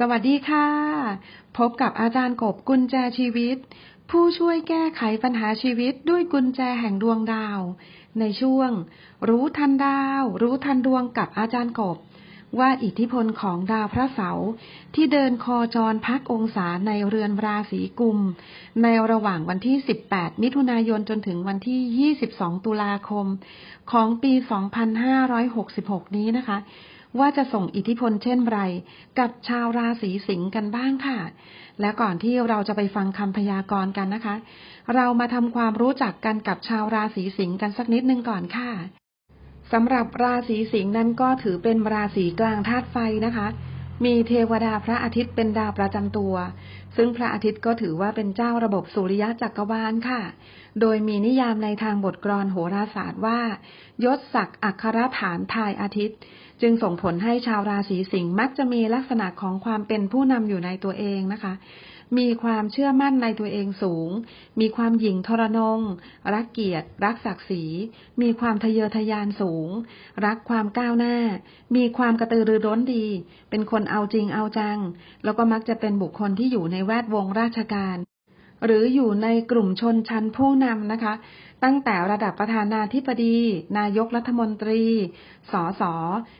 สวัสดีค่ะ พบกับอาจารย์กบกุญแจชีวิต ผู้ช่วยแก้ไขปัญหาชีวิตด้วยกุญแจแห่งดวงดาว ในช่วง รู้ทันดาว รู้ทันดวงกับอาจารย์กบ ว่าอิทธิพลของดาวพระเสาร์ที่เดินโคจรพักองศาในเรือนราศีกุม ในระหว่างวันที่ 18 มิถุนายนจนถึงวันที่ 22 ตุลาคม ของปี 2566 นี้นะคะ ว่าจะส่งอิทธิพลเช่นไร กับชาวราศีสิงห์กันบ้างค่ะ และก่อนที่เราจะไปฟังคำพยากรณ์กันนะคะ เรามาทำความรู้จักกันกับชาวราศีสิงห์กันสักนิดนึงก่อนค่ะสำหรับราศีสิงห์นั้นก็ถือเป็นราศีกลางธาตุไฟนะคะ มีเทวดาพระอาทิตย์เป็นดาวประจำตัว ซึ่งพระอาทิตย์ก็ถือว่าเป็นเจ้าระบบสุริยะจักรวาลค่ะ โดยมีนิยามในทางบทกลอนโหราศาสตร์ว่ายศศักดิ์อัครฐานทายอาทิตย์ จึงส่งผลให้ชาวราศีสิงห์มักจะมีลักษณะของความเป็นผู้นำอยู่ในตัวเองนะคะ มีความเชื่อมั่นในตัวเองสูง มีความหยิ่งทรนง รักเกียรติ รักศักดิ์ศรี มีความทะเยอทะยานสูง รักความก้าวหน้า มีความกระตือรือร้นดี เป็นคนเอาจริงเอาจัง แล้วก็มักจะเป็นบุคคลที่อยู่ในแวดวงราชการ หรืออยู่ในกลุ่มชนชั้นผู้นำนะคะ ตั้งแต่ระดับประธานาธิบดี นายกรัฐมนตรี สส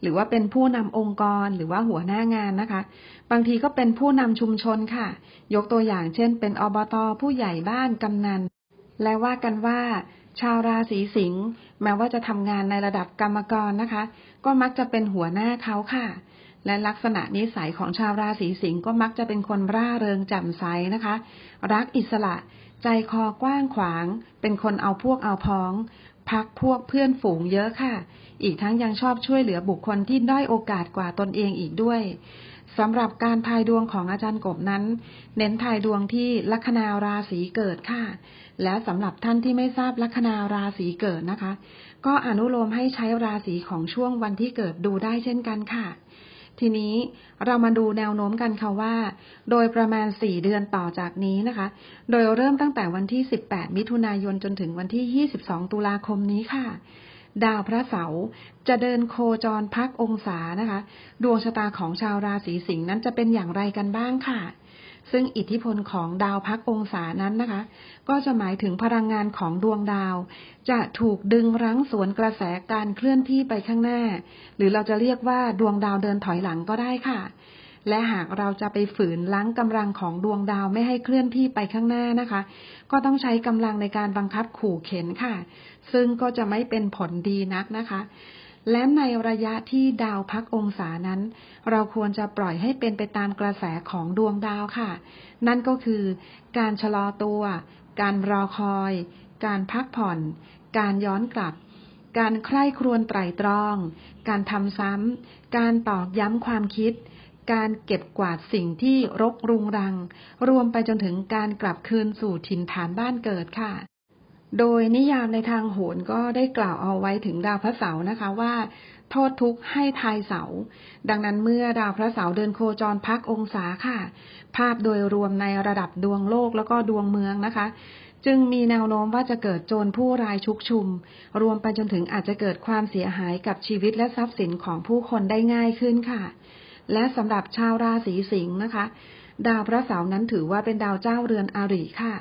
หรือว่าเป็นผู้นำองค์กรหรือว่าหัวหน้างานนะคะ บางทีก็เป็นผู้นำชุมชนค่ะ ยกตัวอย่างเช่น เป็นอบตผู้ใหญ่บ้านกำนัน และว่ากันว่าชาวราศีสิงห์แม้ว่าจะทำงานในระดับกรรมกรนะคะ ก็มักจะเป็นหัวหน้าเขาค่ะ และลักษณะนิสัยของชาวราศีสิงห์ก็มักจะเป็นคนร่าเริงแจ่มใสนะคะ รักอิสระ ใจคอกว้างขวาง เป็นคนเอาพวกเอาพ้อง พักพวกเพื่อนฝูงเยอะค่ะ อีกทั้งยังชอบช่วยเหลือบุคคลที่ด้อยโอกาสกว่าตนเองอีกด้วยสำหรับการทายดวงของอาจารย์กบนั้น เน้นทายดวงที่ลัคนาราศีเกิดค่ะ และสำหรับท่านที่ไม่ทราบลัคนาราศีเกิดนะคะ ก็อนุโลมให้ใช้ราศีของช่วงวันที่เกิดดูได้เช่นกันค่ะ ทีนี้เรามาดูแนวโน้มกันค่ะว่า โดยประมาณ 4 เดือนต่อจากนี้นะคะ โดยเริ่มตั้งแต่วันที่ 18 มิถุนายนจนถึงวันที่ 22 ตุลาคมนี้ค่ะ ดาวพระเสาร์จะเดินโคจรพักองศานะคะ ดวงชะตาของชาวราศีสิงห์นั้นจะเป็นอย่างไรกันบ้างค่ะ ซึ่งอิทธิพลของดาวพักองศานั้นนะคะ ก็จะหมายถึงพลังงานของดวงดาว จะถูกดึงรั้งสวนกระแสการเคลื่อนที่ไปข้างหน้า หรือเราจะเรียกว่าดวงดาวเดินถอยหลังก็ได้ค่ะ และหากเราจะไปฝืนลังกำลังของดวงดาวไม่ให้เคลื่อนที่ไปข้างหน้านะคะ ก็ต้องใช้กำลังในการบังคับขู่เข็นค่ะ ซึ่งก็จะไม่เป็นผลดีนักนะคะ และในระยะที่ดาวพักองศานั้น เราควรจะปล่อยให้เป็นไปตามกระแสของดวงดาวค่ะ นั่นก็คือการชะลอตัว การรอคอย การพักผ่อน การย้อนกลับ การใคร่ครวญไตร่ตรอง การทำซ้ำ การตอกย้ำความคิดการเก็บกวาดสิ่งที่รกรุงรัง รวมไปจนถึงการกลับคืนสู่ถิ่นฐานบ้านเกิดค่ะ โดยนิยามในทางโหรก็ได้กล่าวเอาไว้ถึงดาวพระเสาร์นะคะว่า โทษทุกข์ให้ทายเสา ดังนั้นเมื่อดาวพระเสาร์เดินโคจรพักองศาค่ะ ภาพโดยรวมในระดับดวงโลกแล้วก็ดวงเมืองนะคะ จึงมีแนวโน้มว่าจะเกิดโจรผู้รายชุกชุม รวมไปจนถึงอาจจะเกิดความเสียหายกับชีวิตและทรัพย์สินของผู้คนได้ง่ายขึ้นค่ะ และสำหรับชาวราศีสิงห์นะคะ ดาวพระเสาร์นั้นถือว่าเป็นดาวเจ้าเรือนอาริค่ะ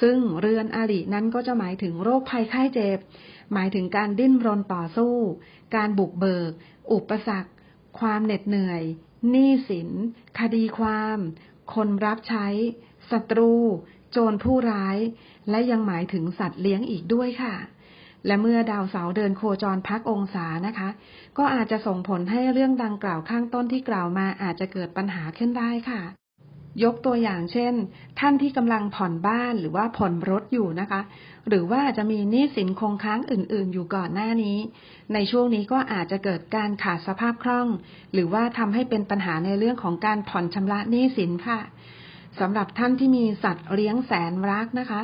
ซึ่งเรือนอารินั้นก็จะหมายถึงโรคภัยไข้เจ็บ หมายถึงการดิ้นรนต่อสู้ การบุกเบิก อุปสรรค ความเหน็ดเหนื่อย หนี้สิน คดีความ คนรับใช้ ศัตรู โจรผู้ร้าย และยังหมายถึงสัตว์เลี้ยงอีกด้วยค่ะและเมื่อดาวเสาร์เดินโคจรพักองศานะคะ ก็อาจจะส่งผลให้เรื่องดังกล่าวข้างต้นที่กล่าวมาอาจจะเกิดปัญหาขึ้นได้ค่ะ ยกตัวอย่างเช่น ท่านที่กำลังผ่อนบ้านหรือว่าผ่อนรถอยู่นะคะ หรือว่าจะมีหนี้สินคงค้างอื่น ๆ อยู่ก่อนหน้านี้ ในช่วงนี้ก็อาจจะเกิดการขาดสภาพคล่อง หรือว่าทำให้เป็นปัญหาในเรื่องของการผ่อนชำระหนี้สินค่ะ สำหรับท่านที่มีสัตว์เลี้ยงแสนรักนะคะ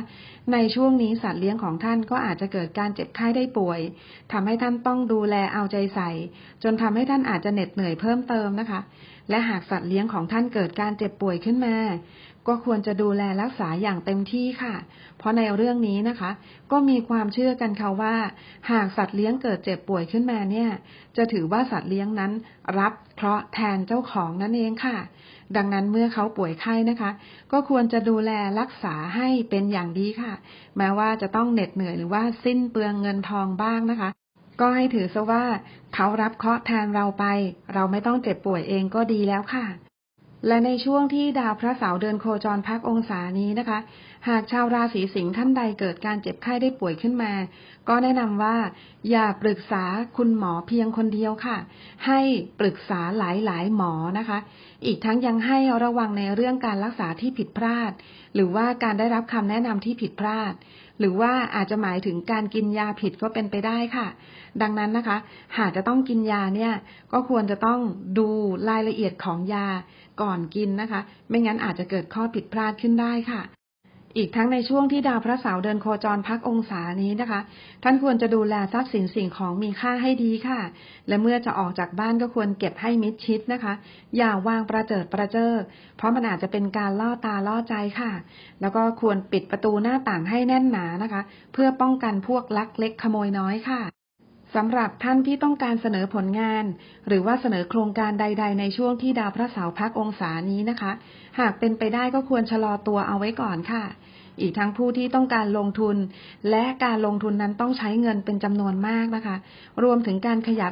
ในช่วงนี้สัตว์เลี้ยงของท่านก็อาจจะเกิดการเจ็บไข้ได้ป่วยทำให้ท่านต้องดูแลเอาใจใส่ จนทำให้ท่านอาจจะเหน็ดเหนื่อยเพิ่มเติมนะคะ และหากสัตว์เลี้ยงของท่านเกิดการเจ็บป่วยขึ้นมา ก็ควรจะดูแลรักษาอย่างเต็มที่ค่ะ เพราะในเรื่องนี้นะคะ ก็มีความเชื่อกันค่ะว่า หากสัตว์เลี้ยงเกิดเจ็บป่วยขึ้นมาเนี่ย จะถือว่าสัตว์เลี้ยงนั้น รับเคราะห์แทนเจ้าของนั่นเองค่ะ ดังนั้นเมื่อเขาป่วยไข้นะคะ ก็ควรจะดูแลรักษาให้เป็นอย่างดีค่ะ แม้ว่าจะต้องเหน็ดเหนื่อยหรือว่าสิ้นเปลืองเงินทองบ้างนะคะก็ให้ถือซะว่าเขารับเคราะห์แทนเราไป เราไม่ต้องเจ็บป่วยเองก็ดีแล้วค่ะ และในช่วงที่ดาวพระเสาร์เดินโคจรพักองศานี้นะคะ หากชาวราศีสิงห์ท่านใดเกิดการเจ็บไข้ได้ป่วยขึ้นมา ก็แนะนำว่า อย่าปรึกษาคุณหมอเพียงคนเดียวค่ะ ให้ปรึกษาหลายๆ หมอนะคะ อีกทั้งยังให้ระวังในเรื่องการรักษาที่ผิดพลาด หรือว่าการได้รับคำแนะนำที่ผิดพลาด หรือว่าอาจจะหมายถึงการกินยาผิดก็เป็นไปได้ค่ะ ดังนั้นนะคะ หากจะต้องกินยาเนี่ย ก็ควรจะต้องดูรายละเอียดของยาก่อนกินนะคะ ไม่งั้นอาจจะเกิดข้อผิดพลาดขึ้นได้ค่ะ อีกทั้งในช่วงที่ดาวพระเสาร์เดินโคจรพักองศานี้นะคะ ท่านควรจะดูแลทรัพย์สินสิ่งของมีค่าให้ดีค่ะ และเมื่อจะออกจากบ้านก็ควรเก็บให้มิดชิดนะคะ อย่าวางประเจิดประเจิอเพราะมันอาจจะเป็นการล่อตาล่อใจค่ะ แล้วก็ควรปิดประตูหน้าต่างให้แน่นหนานะคะ เพื่อป้องกันพวกลักเล็กขโมยน้อยค่ะ สำหรับท่านที่ต้องการเสนอผลงาน หรือว่าเสนอโครงการใด ๆ ในช่วงที่ดาวพระเสาร์พักองศานี้นะคะ หากเป็นไปได้ก็ควรชะลอตัวเอาไว้ก่อนค่ะ อีกทั้งผู้ที่ต้องการลงทุน และการลงทุนนั้นต้องใช้เงินเป็นจำนวนมากนะคะ รวมถึงการขยับ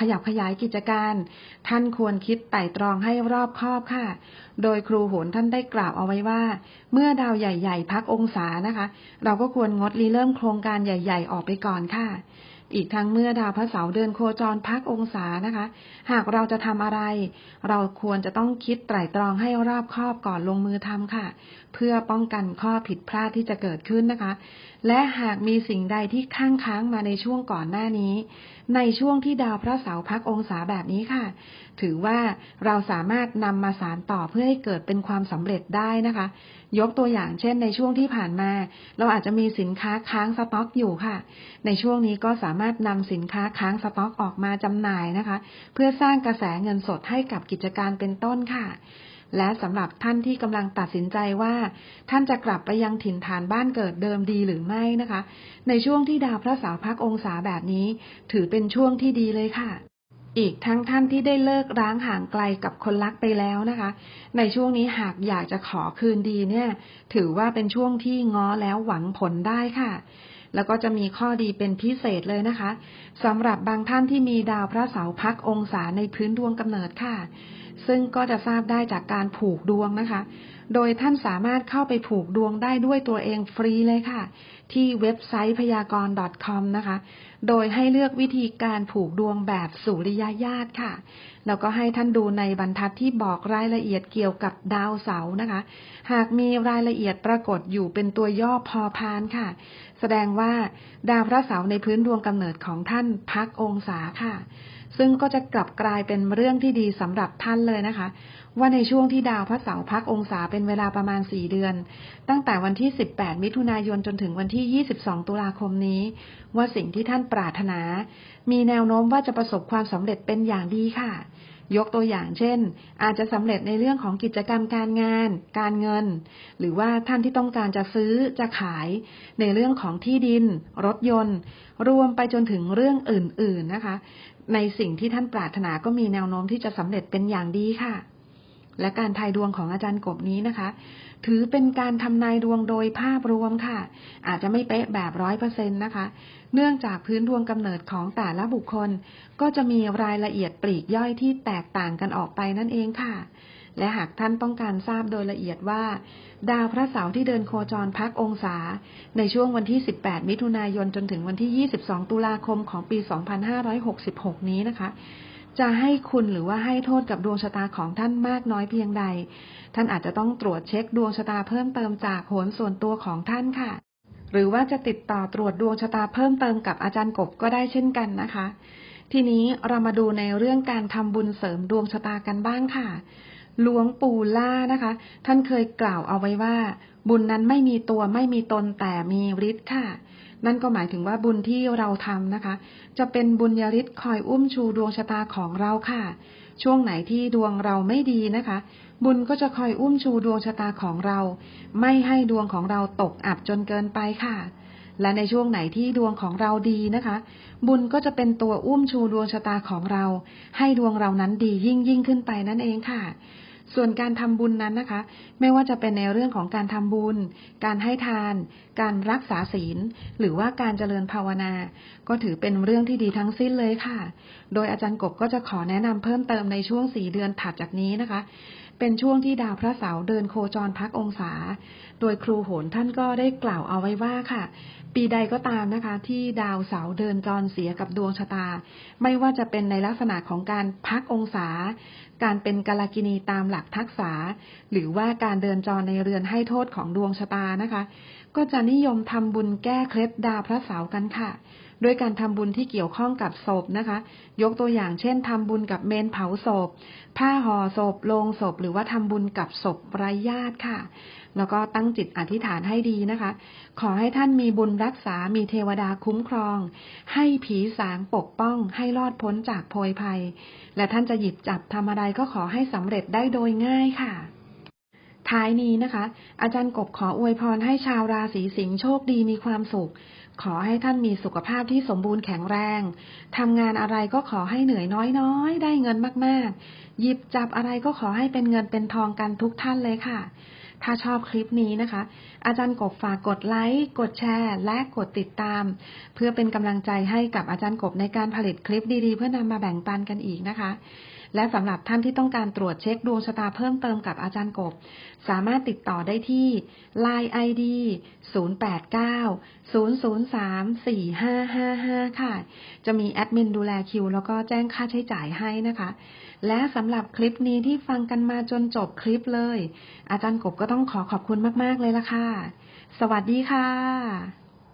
ขยับขยายกิจการ ท่านควรคิดไต่ตรองให้รอบคอบค่ะ โดยครูโหนท่านได้กล่าวเอาไว้ว่า เมื่อดาวใหญ่ ๆ พักองศานะคะ เราก็ควรงดรีเริ่มโครงการใหญ่ ๆ ออกไปก่อนค่ะ อีกทั้งเมื่อดาวพระเสาร์เดินโคจรพักองศานะคะ หากเราจะทำอะไร เราควรจะต้องคิดไตร่ตรองให้รอบคอบก่อนลงมือทำค่ะ เพื่อป้องกันข้อผิดพลาดที่จะเกิดขึ้นนะคะ และหากมีสิ่งใดที่ค้างค้างมาในช่วงก่อนหน้านี้ ในช่วงที่ดาวพระเสาร์พักองศาแบบนี้ค่ะ ถือว่าเราสามารถนำมาสารต่อเพื่อให้เกิดเป็นความสำเร็จได้นะคะ ยกตัวอย่างเช่น ในช่วงที่ผ่านมา เราอาจจะมีสินค้าค้างสต็อกอยู่ค่ะ ในช่วงนี้ก็สามารถนำสินค้าค้างสต็อกออกมาจำหน่ายนะคะ เพื่อสร้างกระแสเงินสดให้กับกิจการเป็นต้นค่ะ และสำหรับท่านที่กำลังตัดสินใจว่า ท่านจะกลับไปยังถิ่นฐานบ้านเกิดเดิมดีหรือไม่นะคะ ในช่วงที่ดาวพระเสาร์พักองศาแบบนี้ ถือเป็นช่วงที่ดีเลยค่ะ อีกทั้งท่านที่ได้เลิกร้างห่างไกลกับคนรักไปแล้วนะคะ ในช่วงนี้หากอยากจะขอคืนดีเนี่ย ถือว่าเป็นช่วงที่ง้อแล้วหวังผลได้ค่ะแล้วก็จะมีข้อดีเป็นพิเศษเลยนะคะสำหรับบางท่านที่มีดาวพระเสาร์พักองศาในพื้นดวงกำเนิดค่ะ ซึ่งก็จะทราบได้จากการผูกดวงนะคะ โดยท่านสามารถเข้าไปผูกดวงได้ด้วยตัวเองฟรีเลยค่ะ ที่เว็บไซต์พยากรณ์ .com นะคะ โดยให้เลือกวิธีการผูกดวงแบบสุริยญาตค่ะ แล้วก็ให้ท่านดูในบรรทัดที่บอกรายละเอียดเกี่ยวกับดาวเสาร์นะคะ หากมีรายละเอียดปรากฏอยู่เป็นตัวย่อพอพานค่ะ แสดงว่าดาวพระเสาร์ในพื้นดวงกำเนิดของท่านพักองศาค่ะ ซึ่งก็จะกลับกลายเป็นเรื่องที่ดีสำหรับท่านเลยนะคะว่าในช่วงที่ดาวพระเสาร์พักองศาเป็นเวลาประมาณสี่เดือน ตั้งแต่วันที่ 18 มิถุนายนจนถึงวันที่ 22 ตุลาคมนี้ ว่าสิ่งที่ท่านปรารถนา มีแนวโน้มว่าจะประสบความสำเร็จเป็นอย่างดีค่ะ ยกตัวอย่างเช่น อาจจะสำเร็จในเรื่องของกิจกรรมการงาน การเงิน หรือว่าท่านที่ต้องการจะซื้อจะขาย ในเรื่องของที่ดิน รถยนต์ รวมไปจนถึงเรื่องอื่น ๆนะคะ ในสิ่งที่ท่านปรารถนาก็มีแนวโน้มที่จะสำเร็จเป็นอย่างดีค่ะ และการทายดวงของอาจารย์กบนี้นะคะ ถือเป็นการทำนายดวงโดยภาพรวมค่ะ อาจจะไม่เป๊ะแบบร้อยเปอร์เซ็นต์นะคะ เนื่องจากพื้นดวงกำเนิดของแต่ละบุคคล ก็จะมีรายละเอียดปลีกย่อยที่แตกต่างกันออกไปนั่นเองค่ะ และหากท่านต้องการทราบโดยละเอียดว่า ดาวพระเสาร์ที่เดินโคจรพักองศา ในช่วงวันที่ 18 มิถุนายนจนถึงวันที่ 22 ตุลาคมของปี 2566 นี้นะคะ จะให้คุณหรือว่าให้โทษกับดวงชะตาของท่านมากน้อยเพียงใด ท่านอาจจะต้องตรวจเช็คดวงชะตาเพิ่มเติมจากโหนส่วนตัวของท่านค่ะ หรือว่าจะติดต่อตรวจดวงชะตาเพิ่มเติมกับอาจารย์กบก็ได้เช่นกันนะคะ ทีนี้เรามาดูในเรื่องการทำบุญเสริมดวงชะตากันบ้างค่ะหลวงปู่ล่านะคะ ท่านเคยกล่าวเอาไว้ว่า บุญนั้นไม่มีตัวไม่มีตนแต่มีฤทธิ์ค่ะ นั่นก็หมายถึงว่าบุญที่เราทำนะคะ จะเป็นบุญญาฤทธิ์คอยอุ้มชูดวงชะตาของเราค่ะ ช่วงไหนที่ดวงเราไม่ดีนะคะ บุญก็จะคอยอุ้มชูดวงชะตาของเรา ไม่ให้ดวงของเราตกอับจนเกินไปค่ะ และในช่วงไหนที่ดวงของเราดีนะคะ บุญก็จะเป็นตัวอุ้มชูดวงชะตาของเรา ให้ดวงเรานั้นดียิ่งยิ่งขึ้นไปนั่นเองค่ะ ส่วนการทำบุญนั้นนะคะ ไม่ว่าจะเป็นในเรื่องของการทำบุญ การให้ทาน การรักษาศีล หรือว่าการเจริญภาวนา ก็ถือเป็นเรื่องที่ดีทั้งสิ้นเลยค่ะ โดยอาจารย์กบก็จะขอแนะนำเพิ่มเติมในช่วงสี่เดือนถัดจากนี้นะคะ เป็นช่วงที่ดาวพระเสาร์เดินโคจรพักองศา โดยครูโหนท่านก็ได้กล่าวเอาไว้ว่าค่ะ ปีใดก็ตามนะคะ ที่ดาวเสาร์เดินจรเสียกับดวงชะตา ไม่ว่าจะเป็นในลักษณะของการพักองศา การเป็นกาลกินีตามหลักทักษะหรือว่าการเดินจรในเรือนให้โทษของดวงชะตานะคะ ก็จะนิยมทำบุญแก้เคล็ดดาวพระเสาร์กันค่ะ ด้วยการทำบุญที่เกี่ยวข้องกับศพนะคะ ยกตัวอย่างเช่นทำบุญกับเมนเผาศพ ผ้าห่อศพโลงศพ หรือว่าทำบุญกับศพไร้ญาติค่ะ แล้วก็ตั้งจิตอธิษฐานให้ดีนะคะ ขอให้ท่านมีบุญรักษา มีเทวดาคุ้มครอง ให้ผีสางปกป้อง ให้รอดพ้นจากโพยภัย และท่านจะหยิบจับทำอะไรก็ขอให้สำเร็จได้โดยง่ายค่ะท้ายนี้นะคะ อาจารย์กบขออวยพรให้ชาวราศีสิงห์โชคดีมีความสุข ขอให้ท่านมีสุขภาพที่สมบูรณ์แข็งแรง ทำงานอะไรก็ขอให้เหนื่อยน้อยๆ ได้เงินมากๆ หยิบจับอะไรก็ขอให้เป็นเงินเป็นทองกันทุกท่านเลยค่ะ ถ้าชอบคลิปนี้นะคะ อาจารย์กบฝากกดไลค์ กดแชร์ และกดติดตาม เพื่อเป็นกำลังใจให้กับอาจารย์กบในการผลิตคลิปดีๆ เพื่อนำมาแบ่งปันกันอีกนะคะ และสำหรับท่านที่ต้องการตรวจเช็คดวงชะตาเพิ่มเติมกับอาจารย์กบ สามารถติดต่อได้ที่ Line ID 0890034555 ค่ะ จะมีแอดมินดูแลคิว แล้วก็แจ้งค่าใช้จ่ายให้นะคะ และสำหรับคลิปนี้ที่ฟังกันมาจนจบคลิปเลย อาจารย์กบก็ต้องขอขอบคุณมาก ๆ เลยละค่ะ สวัสดีค่ะ